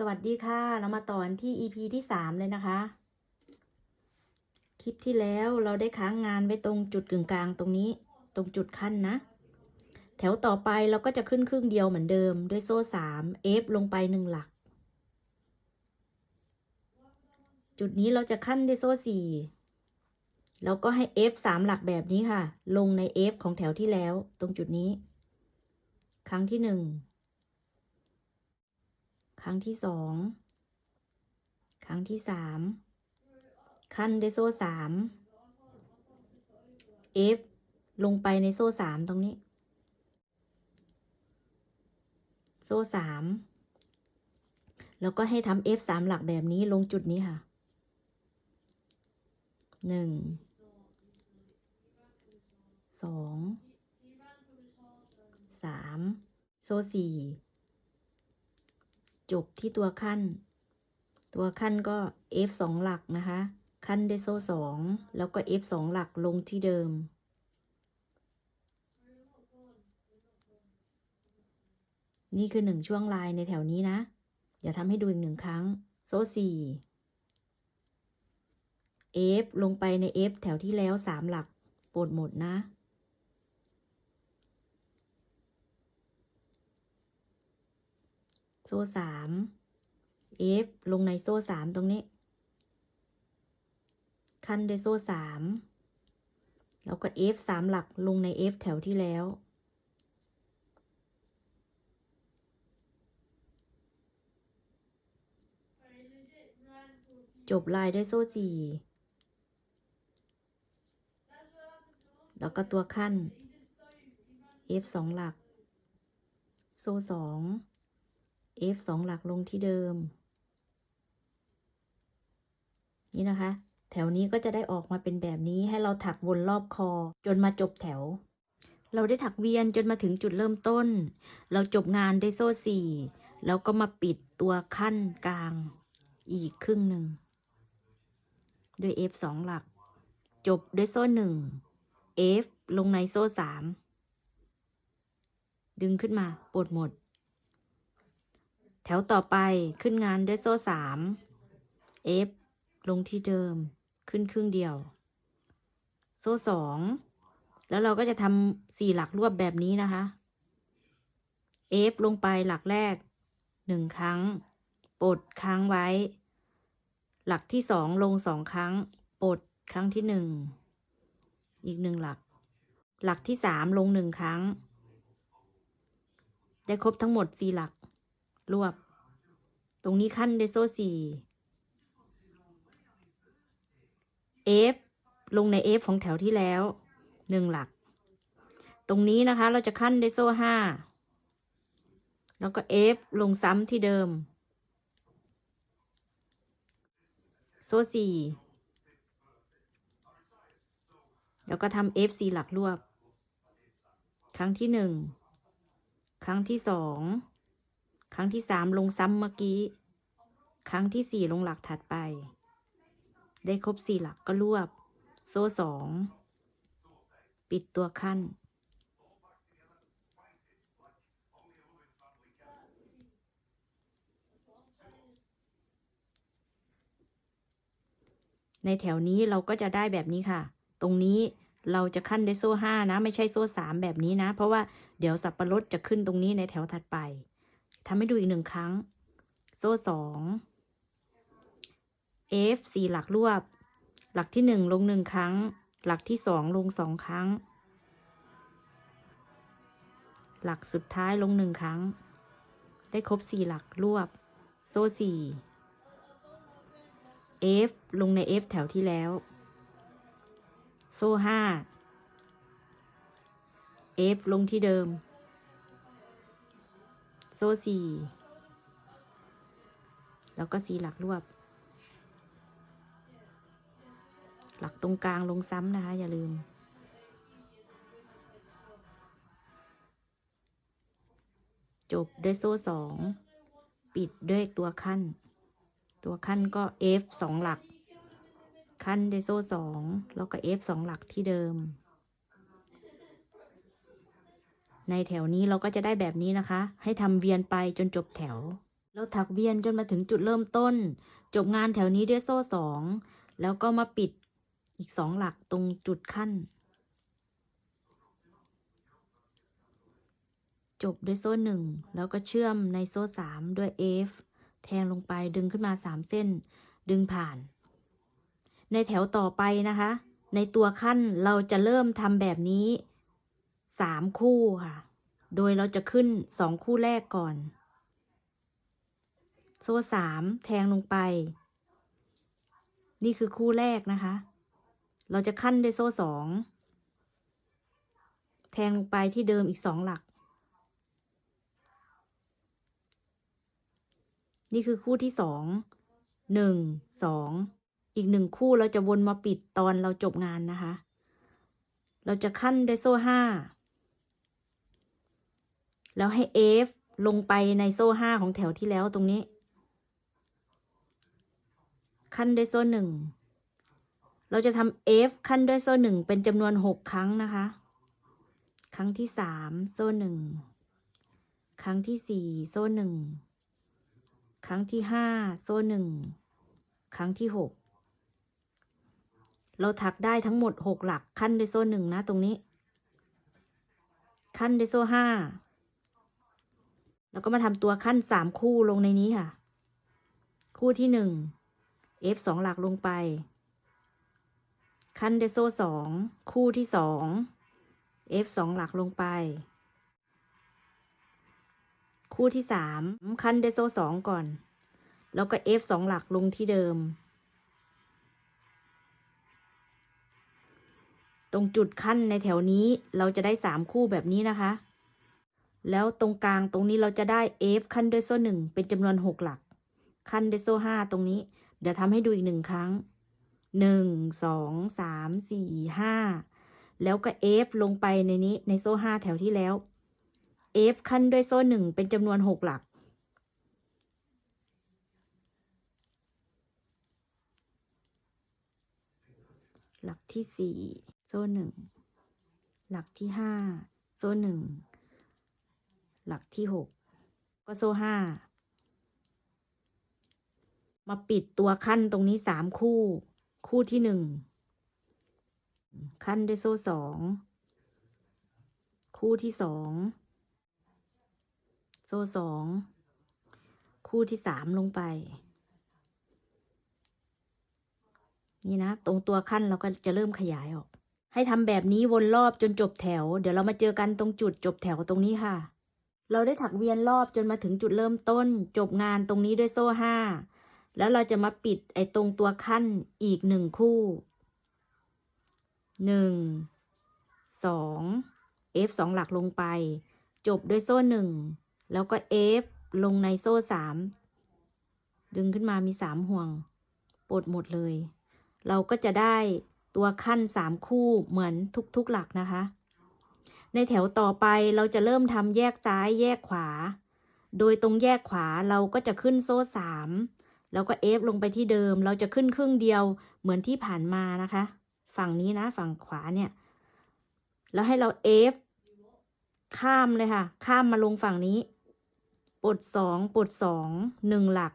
สวัสดีค่ะ เรามาต่อนที่ EP ที่สามเลยนะคะ คลิปที่แล้วเราได้ค้างงานไว้ตรงจุดกึ่งกลางตรงนี้ ตรงจุดขั้นนะ แถวต่อไปเราก็จะขึ้นครึ่งเดียวเหมือนเดิม ด้วยโซ่สามเอฟลงไปหนึ่งหลัก จุดนี้เราจะขั้นด้วยโซ่สี่แล้วก็ให้ F สามหลักแบบนี้ค่ะ ลงใน F ของแถวที่แล้ว ตรงจุดนี้ ครั้งที่หนึ่ง รั้งที่สอง ครั้งที่สาม ขั้นด้วยโซ่สาม F ลงไปในโซ่สามตรงนี้ โซ่สาม แล้วก็ให้ทำ F สามหลักแบบนี้ลงจุดนี้ค่ะหนึ่ง สอง สาม โซ่สี่ จบที่ตัวขั้น ตัวขั้นก็ F สองหลักนะคะ ขั้นด้วยโซ่สองแล้วก็ F สองหลักลงที่เดิม นี่คือหนึ่งช่วงลายในแถวนี้นะ เดี๋ยวทำให้ดูอีกหนึ่งครั้ง โซ่สี่ F ลงไปใน F แถวที่แล้วสามหลักปลดหมดนะ โซ่สาม F ลงในโซ่สามตรงนี้ ขั้นด้วยโซ่สามแล้วก็ F สามหลักลงใน F แถวที่แล้ว จบลายด้วยโซ่สี่แล้วก็ตัวขั้น F สองหลัก โซ่สอง F สองหลักลงที่เดิม นี่นะคะ แถวนี้ก็จะได้ออกมาเป็นแบบนี้ให้เราถักวนรอบคอ จนมาจบแถว เราได้ถักเวียนจนมาถึงจุดเริ่มต้น เราจบงานด้วยโซ่สี่แล้วก็มาปิดตัวขั้นกลางอีกครึ่งหนึ่งด้วย F สองหลัก จบด้วยโซ่หนึ่ง F ลงในโซ่สามดึงขึ้นมาปลดหมด แถวต่อไปขึ้นงานด้วยโซ่สาม F ลงที่เดิมขึ้นครึ่งเดียว โซ่สองแล้วเราก็จะทำสี่หลักรวบแบบนี้นะคะ F ลงไปหลักแรกหนึ่งครั้ง ปลดค้างไว้ หลักที่สองลงสองครั้ง ปลดครั้งที่หนึ่งอีกหนึ่งหลัก หลักที่สามลงหนึ่งครั้ง ได้ครบทั้งหมดสี่หลัก รวบ ตรงนี้ขั้นด้วยโซ่สี่ F ลงใน F ของแถวที่แล้วหนึ่งหลัก ตรงนี้นะคะเราจะขั้นด้วยโซ่ห้าแล้วก็ F ลงซ้ำที่เดิม โซ่สี่แล้วก็ทำ F สี่หลักรวบ ครั้งที่หนึ่ง ครั้งที่สอง รั้งที่สามลงซ้ำเมื่อกี้ ครั้งที่สี่ลงหลักถัดไป ได้ครบสี่หลักก็รวบ โซ่สองปิดตัวขั้น ในแถวนี้เราก็จะได้แบบนี้ค่ะ ตรงนี้เราจะขั้นด้วยโซ่ห้านะ ไม่ใช่โซ่สามแบบนี้นะ เพราะว่าเดี๋ยวสับปะรดจะขึ้นตรงนี้ในแถวถัดไป ทำให้ดูอีกหนึ่งครั้ง โซ่สอง F สี่หลักรวบ หลักที่หนึ่งลงหนึ่งครั้ง หลักที่สองลงสองครั้ง หลักสุดท้ายลงหนึ่งครั้ง ได้ครบสี่หลักรวบ โซ่สี่ F ลงใน F แถวที่แล้ว โซ่ห้า F ลงที่เดิม โซ่สี่แล้วก็สี่หลักรวบ หลักตรงกลางลงซ้ำนะคะ อย่าลืม จบด้วยโซ่สอง ปิดด้วยตัวขั้น ตัวขั้นก็ F สองหลัก ขั้นด้วยโซ่สอง แล้วก็ F สองหลักที่เดิม ในแถวนี้เราก็จะได้แบบนี้นะคะ ให้ทำเวียนไปจนจบแถวเราถักเวียนจนมาถึงจุดเริ่มต้น จบงานแถวนี้ด้วยโซ่สองแล้วก็มาปิดอีกสองหลักตรงจุดขั้น จบด้วยโซ่หนึ่งแล้วก็เชื่อมในโซ่สามด้วย F แทงลงไปดึงขึ้นมาสามเส้น ดึงผ่าน ในแถวต่อไปนะคะ ในตัวขั้นเราจะเริ่มทำแบบนี้ สามคู่ค่ะ โดยเราจะขึ้นสองคู่แรกก่อน โซ่สามแทงลงไป นี่คือคู่แรกนะคะ เราจะขั้นด้วยโซ่สอง แทงลงไปที่เดิมอีกสองหลัก นี่คือคู่ที่สอง หนึ่ง สอง อีกหนึ่งคู่เราจะวนมาปิดตอนเราจบงานนะคะเราจะขั้นด้วยโซ่ห้า แล้วให้ F ลงไปในโซ่ห้าของแถวที่แล้วตรงนี้ ขั้นด้วยโซ่หนึ่ง เราจะทำ F ขั้นด้วยโซ่หนึ่งเป็นจำนวนหกครั้งนะคะ ครั้งที่สามโซ่หนึ่ง ครั้งที่สี่โซ่หนึ่ง ครั้งที่ห้าโซ่หนึ่ง ครั้งที่หก เราถักได้ทั้งหมดหกหลักขั้นด้วยโซ่หนึ่งนะตรงนี้ ขั้นด้วยโซ่ห้า แล้วก็มาทำตัวขั้นสามคู่ลงในนี้ค่ะ คู่ที่หนึ่ง F สองหลักลงไป ขั้นเดโซ่สองคู่ที่สอง F สองหลักลงไป คู่ที่สามขั้นเดโซ่สองก่อน แล้วก็ F สองหลักลงที่เดิม ตรงจุดขั้นในแถวนี้เราจะได้สามคู่แบบนี้นะคะ แล้วตรงกลางตรงนี้เราจะได้ F ขั้นด้วยโซ่หนึ่งเป็นจำนวนหกหลัก ขั้นด้วยโซ่ห้าตรงนี้ เดี๋ยวทำให้ดูอีกหนึ่งครั้งหนึ่งสองสามสี่ห้าแล้วก็ F ลงไปในนี้ในโซ่ห้าแถวที่แล้ว F ขั้นด้วยโซ่หนึ่งเป็นจำนวนหกหลัก หลักที่สี่โซ่หนึ่งหลักที่ห้าโซ่หนึ่ง หลักที่หกก็โซ่ห้ามาปิดตัวขั้นตรงนี้สามคู่ คู่ที่หนึ่งขั้นด้วยโซ่สองคู่ที่สองโซ่สองคู่ที่สามลงไป นี่นะ ตรงตัวขั้นเราก็จะเริ่มขยายออก ให้ทำแบบนี้วนรอบจนจบแถว เดี๋ยวเรามาเจอกันตรงจุดจบแถวตรงนี้ค่ะ เราได้ถักเวียนรอบจนมาถึงจุดเริ่มต้น จบงานตรงนี้ด้วยโซ่ห้าแล้วเราจะมาปิดไอ้ตรงตัวขั้นอีกหนึ่งคู่หนึ่งสอง F สองหลักลงไป จบด้วยโซ่หนึ่งแล้วก็ F ลงในโซ่สามดึงขึ้นมามีสามห่วง ปลดหมดเลย เราก็จะได้ตัวขั้นสามคู่เหมือนทุกๆหลักนะคะ ในแถวต่อไปเราจะเริ่มทำแยกซ้ายแยกขวา โดยตรงแยกขวาเราก็จะขึ้นโซ่สามแล้วก็ F ลงไปที่เดิม เราจะขึ้นครึ่งเดียวเหมือนที่ผ่านมานะคะ ฝั่งนี้นะฝั่งขวาเนี่ย แล้วให้เรา F ข้ามเลยค่ะ ข้ามมาลงฝั่งนี้ปลดสองปลดสองหนึ่งหลัก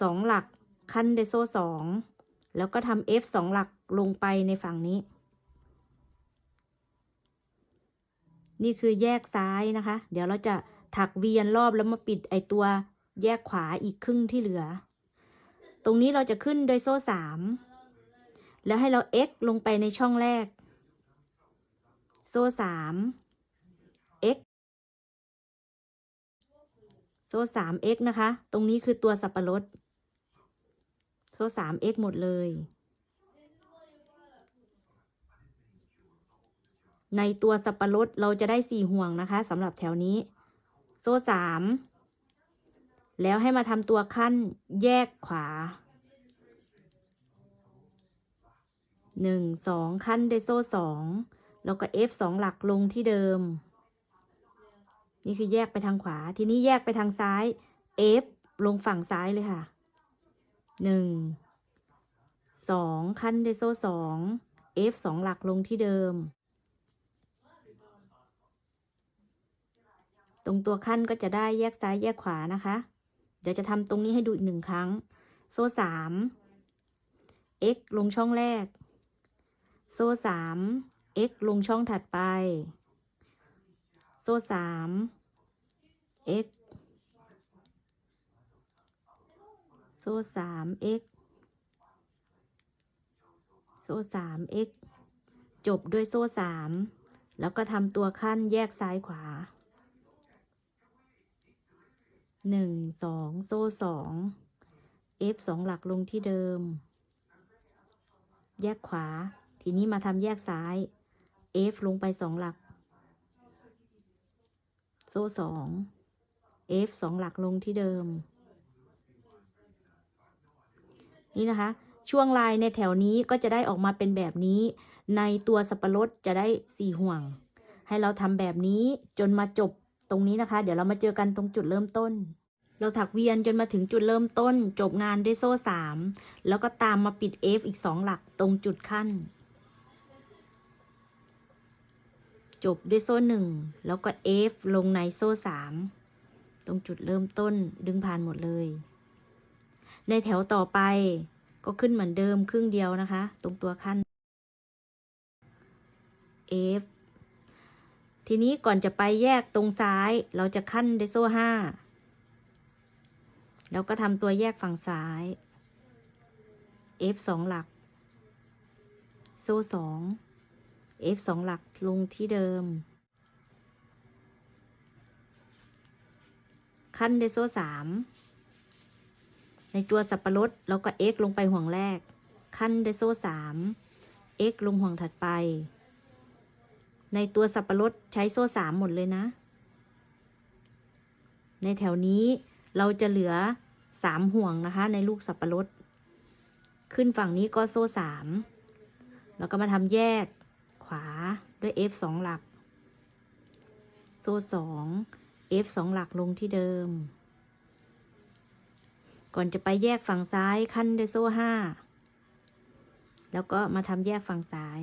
สองหลัก ขั้นด้วยโซ่สองแล้วก็ทำ F สองหลักลงไปในฝั่งนี้ นี่คือแยกซ้ายนะคะ เดี๋ยวเราจะถักเวียนรอบแล้วมาปิดไอตัวแยกขวาอีกครึ่งที่เหลือ ตรงนี้เราจะขึ้นโดยโซ่สามแล้วให้เรา x ลงไปในช่องแรก โซ่สาม x โซ่สาม x นะคะ ตรงนี้คือตัวสับปะรด โซ่สาม x หมดเลย ในตัวสับปะรดเราจะได้สี่ห่วงนะคะสำหรับแถวนี้ โซ่สามแล้วให้มาทำตัวขั้นแยกขวาหนึ่งสองขั้นด้วยโซ่สองแล้วก็ F สองหลักลงที่เดิม นี่คือแยกไปทางขวา ทีนี้แยกไปทางซ้าย F ลงฝั่งซ้ายเลยค่ะหนึ่งสองขั้นด้วยโซ่สอง F สองหลักลงที่เดิม ตรงตัวขั้นก็จะได้แยกซ้ายแยกขวานะคะ เดี๋ยวจะทำตรงนี้ให้ดูอีกหนึ่งครั้ง โซ่สาม x ลงช่องแรก โซ่สาม x ลงช่องถัดไป โซ่สาม x โซ่สาม x โซ่สาม x จบด้วยโซ่สาม แล้วก็ทำตัวขั้นแยกซ้ายขวา หนึ่งสองโซ่สอง F สองหลักลงที่เดิม แยกขวา ทีนี้มาทำแยกซ้าย F ลงไปสองหลัก โซ่สอง F สองหลักลงที่เดิม นี่นะคะ ช่วงลายในแถวนี้ก็จะได้ออกมาเป็นแบบนี้ ในตัวสับปะรดจะได้สี่ห่วง ให้เราทำแบบนี้จนมาจบ ตรงนี้นะคะ เดี๋ยวเรามาเจอกันตรงจุดเริ่มต้น เราถักเวียนจนมาถึงจุดเริ่มต้น จบงานด้วยโซ่สามแล้วก็ตามมาปิด F อีกสองหลักตรงจุดขั้น จบด้วยโซ่หนึ่งแล้วก็ F ลงในโซ่สามตรงจุดเริ่มต้นดึงผ่านหมดเลย ในแถวต่อไปก็ขึ้นเหมือนเดิมครึ่งเดียวนะคะ ตรงตัวขั้น F ทีนี้ก่อนจะไปแยกตรงซ้าย เราจะขั้นด้วยโซ่ห้าแล้วก็ทำตัวแยกฝั่งซ้าย F สองหลัก โซ่สอง F สองหลักลงที่เดิม ขั้นด้วยโซ่สามในตัวสับปะรดเราก็ x ลงไปห่วงแรก ขั้นด้วยโซ่สาม x ลงห่วงถัดไป ในตัวสับปะรดใช้โซ่สามหมดเลยนะ ในแถวนี้เราจะเหลือสามห่วงนะคะ ในลูกสับปะรด ขึ้นฝั่งนี้ก็โซ่สามแล้วก็มาทำแยกขวาด้วย f สองหลัก โซ่สอง f สองหลักลงที่เดิม ก่อนจะไปแยกฝั่งซ้ายขั้นด้วยโซ่ห้าแล้วก็มาทำแยกฝั่งซ้าย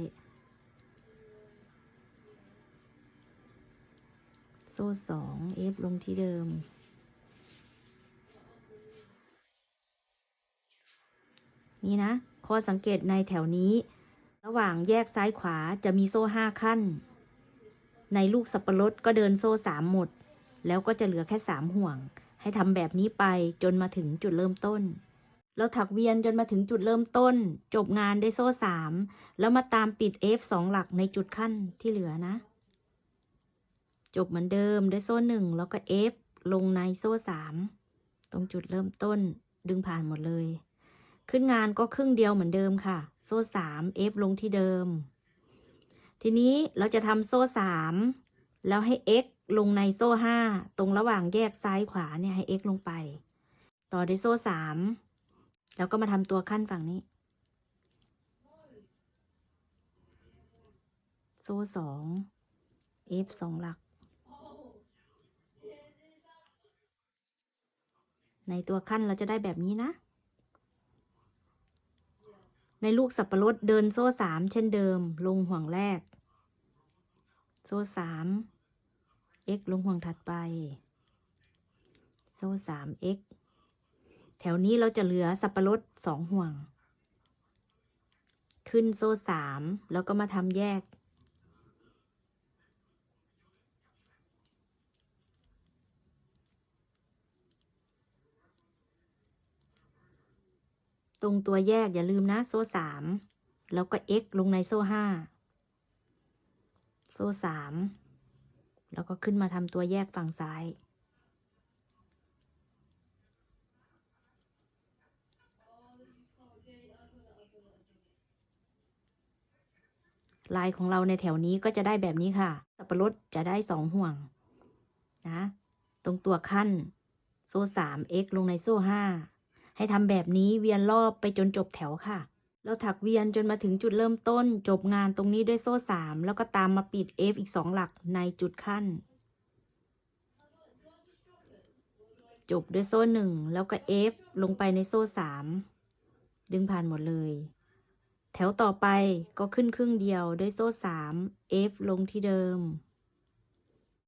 ซ่สอง F ลงที่เดิม นี่นะข้อสังเกตในแถวนี้ ระหว่างแยกซ้ายขวาจะมีโซ่ห้าขั้น ในลูกสับปะรดก็เดินโซ่สามหมด แล้วก็จะเหลือแค่สามห่วง ให้ทำแบบนี้ไปจนมาถึงจุดเริ่มต้นเราถักเวียนจนมาถึงจุดเริ่มต้น จบงานได้โซ่สามแล้วมาตามปิด F สองหลักในจุดขั้นที่เหลือนะ จบเหมือนเดิมด้วยโซ่หนึ่งแล้วก็ F ลงในโซ่สามตรงจุดเริ่มต้นดึงผ่านหมดเลย ขึ้นงานก็ครึ่งเดียวเหมือนเดิมค่ะ โซ่สาม F ลงที่เดิม ทีนี้เราจะทำโซ่สามแล้วให้ x ลงในโซ่ห้าตรงระหว่างแยกซ้ายขวาเนี่ยให้ x ลงไป ต่อด้วยโซ่สามแล้วก็มาทำตัวขั้นฝั่งนี้ โซ่สอง f สองหลัก ในตัวขั้นเราจะได้แบบนี้นะ ในลูกสับปะรดเดินโซ่สามเช่นเดิม ลงห่วงแรก โซ่สาม x ลงห่วงถัดไป โซ่สาม x แถวนี้เราจะเหลือสับปะรดสองห่วง ขึ้นโซ่สามแล้วก็มาทำแยก ตรงตัวแยกอย่าลืมนะโซ่สามแล้วก็ x ลงในโซ่ห้าโซ่สามแล้วก็ขึ้นมาทำตัวแยกฝั่งซ้าย ลายของเราในแถวนี้ก็จะได้แบบนี้ค่ะ สับปะรดจะได้สองห่วง นะ ตรงตัวขั้น โซ่สาม x ลงในโซ่ห้า ให้ทำแบบนี้เวียนรอบไปจนจบแถวค่ะ เราถักเวียนจนมาถึงจุดเริ่มต้น จบงานตรงนี้ด้วยโซ่สามแล้วก็ตามมาปิด F อีกสองหลักในจุดขั้น จบด้วยโซ่หนึ่งแล้วก็ F ลงไปในโซ่สามดึงผ่านหมดเลย แถวต่อไปก็ขึ้นครึ่งเดียวด้วยโซ่สาม F ลงที่เดิม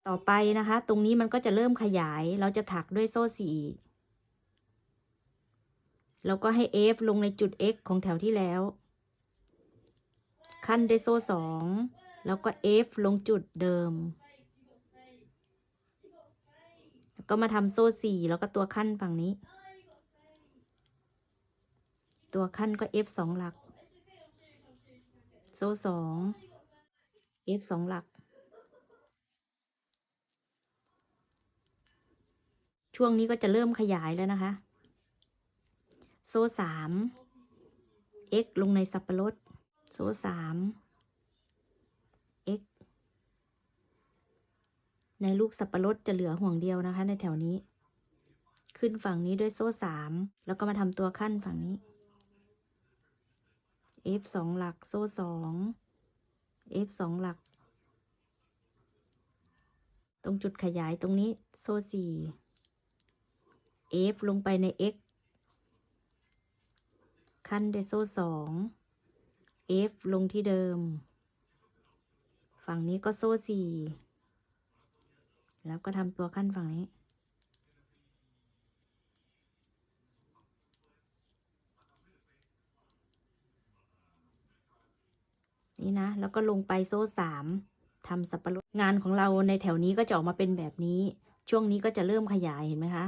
ต่อไปนะคะ ตรงนี้มันก็จะเริ่มขยาย เราจะถักด้วยโซ่สี่ แล้วก็ให้ F ลงในจุด X ของแถวที่แล้ว ขั้นด้วยโซ่สองแล้วก็ F ลงจุดเดิม แล้วก็มาทำโซ่สี่แล้วก็ตัวขั้นฝั่งนี้ ตัวขั้นก็ F สองหลัก โซ่สอง F สองหลัก ช่วงนี้ก็จะเริ่มขยายแล้วนะคะ โซ่สาม x ลงในสับปะรด โซ่สาม x ในลูกสับปะรดจะเหลือห่วงเดียวนะคะ ในแถวนี้ ขึ้นฝั่งนี้ด้วยโซ่สามแล้วก็มาทำตัวขั้นฝั่งนี้ f สองหลักโซ่สอง f สองหลัก ตรงจุดขยายตรงนี้โซ่สี่ F ลงไปใน x ขั้นด้วยโซ่สอง F ลงที่เดิม ฝั่งนี้ก็โซ่สี่ แล้วก็ทำตัวขั้นฝั่งนี้ นี่นะ แล้วก็ลงไปโซ่สามทำสับปะรดงานของเราในแถวนี้ก็จะออกมาเป็นแบบนี้ ช่วงนี้ก็จะเริ่มขยายเห็นไหมคะ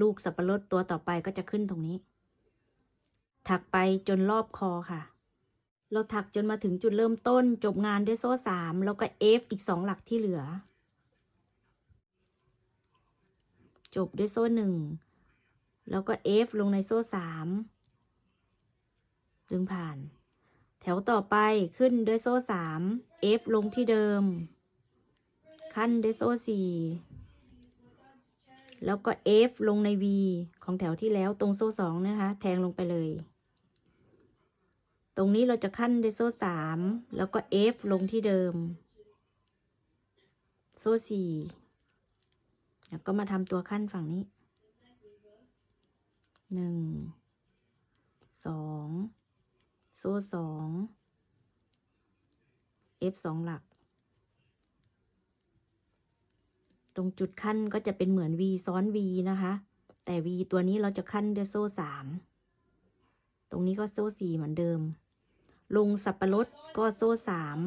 ลูกสับปะรดตัวต่อไปก็จะขึ้นตรงนี้ ถักไปจนรอบคอค่ะ เราถักจนมาถึงจุดเริ่มต้นจบงานด้วยโซ่สามแล้วก็ F อีกสองหลักที่เหลือ จบด้วยโซ่หนึ่งแล้วก็ F ลงในโซ่สามดึงผ่าน แถวต่อไปขึ้นด้วยโซ่สาม F ลงที่เดิม ขั้นด้วยโซ่สี่แล้วก็ F ลงใน V ของแถวที่แล้วตรงโซ่สองนะคะ แทงลงไปเลย รงนี้เราจะขั้นด้วยโซ่สามแล้วก็ F ลงที่เดิม โซ่สี่แล้วก็มาทำตัวขั้นฝั่งนี้หนึ่งสองโซ่สอง F สองหลัก ตรงจุดขั้นก็จะเป็นเหมือน V ซ้อน V นะคะ แต่ V ตัวนี้เราจะขั้นด้วยโซ่สามตรงนี้ก็โซ่สี่เหมือนเดิม ลงสับปะรดก็โซ่สาม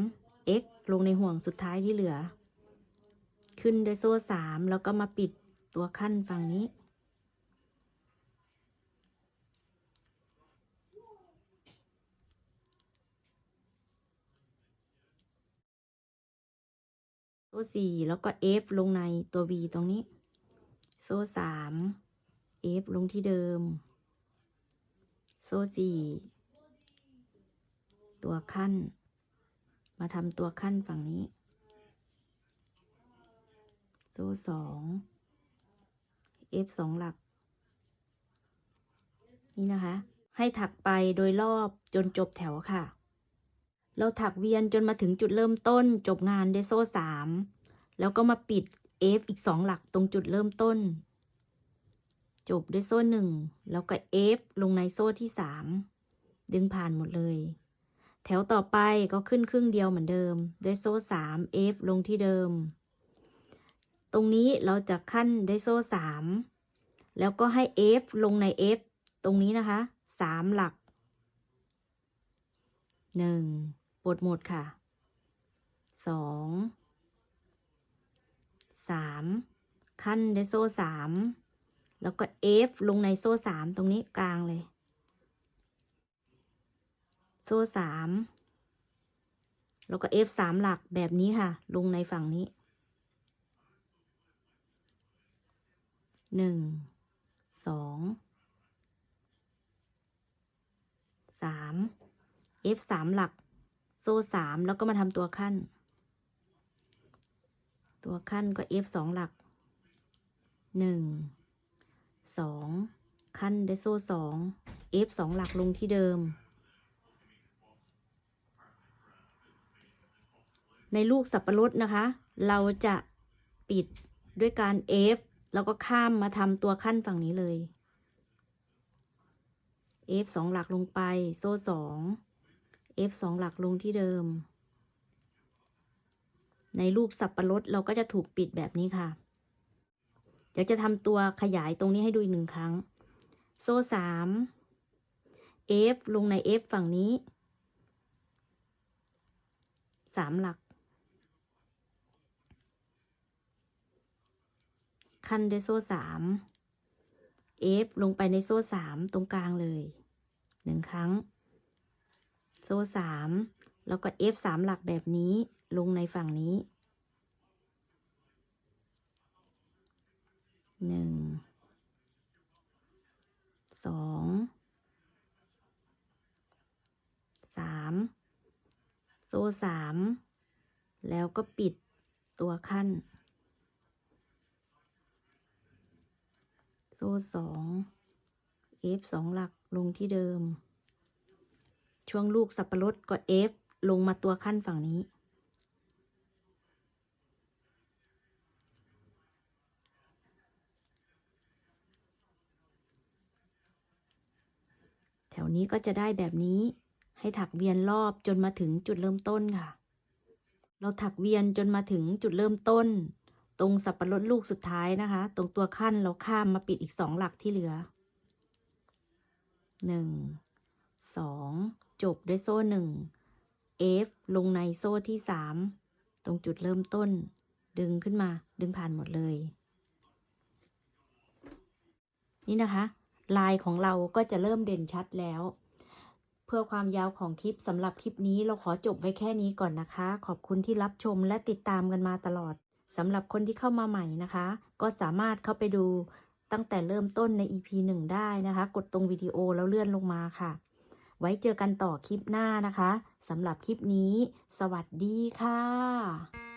x ลงในห่วงสุดท้ายที่เหลือ ขึ้นด้วยโซ่สามแล้วก็มาปิดตัวขั้นฝั่งนี้ โซ่สี่แล้วก็ F ลงในตัว V ตรงนี้ โซ่สาม F ลงที่เดิม โซ่สี่ ตัวขั้น มาทำตัวขั้นฝั่งนี้ โซ่สอง F สองหลัก นี่นะคะ ให้ถักไปโดยรอบจนจบแถวค่ะ เราถักเวียนจนมาถึงจุดเริ่มต้น จบงานด้วยโซ่สามแล้วก็มาปิด F อีกสองหลักตรงจุดเริ่มต้น จบด้วยโซ่หนึ่งแล้วก็ F ลงในโซ่ที่สามดึงผ่านหมดเลย แถวต่อไปก็ขึ้นครึ่งเดียวเหมือนเดิม ด้วยโซ่สาม F ลงที่เดิม ตรงนี้เราจะขั้นด้วยโซ่สามแล้วก็ให้ F ลงใน F ตรงนี้นะคะสามหลักหนึ่งปลดหมดค่ะสองสามขั้นด้วยโซ่สามแล้วก็ F ลงในโซ่สามตรงนี้กลางเลย โซ่สามแล้วก็ F สามหลักแบบนี้ค่ะ ลงในฝั่งนี้หนึ่งสองสาม F สามหลัก โซ่สามแล้วก็มาทำตัวขั้น ตัวขั้นก็ F สองหลักหนึ่งสองขั้นได้โซ่สอง F สองหลักลงที่เดิม ในลูกสับปะรดนะคะ เราจะปิดด้วยการ F แล้วก็ข้ามมาทำตัวขั้นฝั่งนี้เลย F สองหลักลงไป โซ่สอง F สองหลักลงที่เดิม ในลูกสับปะรดเราก็จะถูกปิดแบบนี้ค่ะ เดี๋ยวจะทำตัวขยายตรงนี้ให้ดูอีกหนึ่งครั้ง โซ่สาม F ลงใน F ฝั่งนี้สามหลัก ขั้นด้วยโซ่สาม F ลงไปในโซ่สามตรงกลางเลยหนึ่งครั้ง โซ่สามแล้วก็ F สามหลักแบบนี้ลงในฝั่งนี้หนึ่งสองสามโซ่สามแล้วก็ปิดตัวขั้น ซ่สอง F สองหลักลงที่เดิม ช่วงลูกสับปะรดก็ F ลงมาตัวขั้นฝั่งนี้ แถวนี้ก็จะได้แบบนี้ให้ถักเวียนรอบจนมาถึงจุดเริ่มต้นค่ะ เราถักเวียนจนมาถึงจุดเริ่มต้น ตรงสับปะรดลูกสุดท้ายนะคะ ตรงตัวขั้นเราข้ามมาปิดอีกสองหลักที่เหลือหนึ่งสองจบด้วยโซ่หนึ่ง F ลงในโซ่ที่สามตรงจุดเริ่มต้น ดึงขึ้นมาดึงผ่านหมดเลย นี่นะคะ ลายของเราก็จะเริ่มเด่นชัดแล้ว เพื่อความยาวของคลิปสำหรับคลิปนี้เราขอจบไว้แค่นี้ก่อนนะคะ ขอบคุณที่รับชมและติดตามกันมาตลอด สำหรับคนที่เข้ามาใหม่นะคะ ก็สามารถเข้าไปดูตั้งแต่เริ่มต้นใน EP 1 ได้นะคะ กดตรงวิดีโอแล้วเลื่อนลงมาค่ะ ไว้เจอกันต่อคลิปหน้านะคะสำหรับคลิปนี้ สวัสดีค่ะ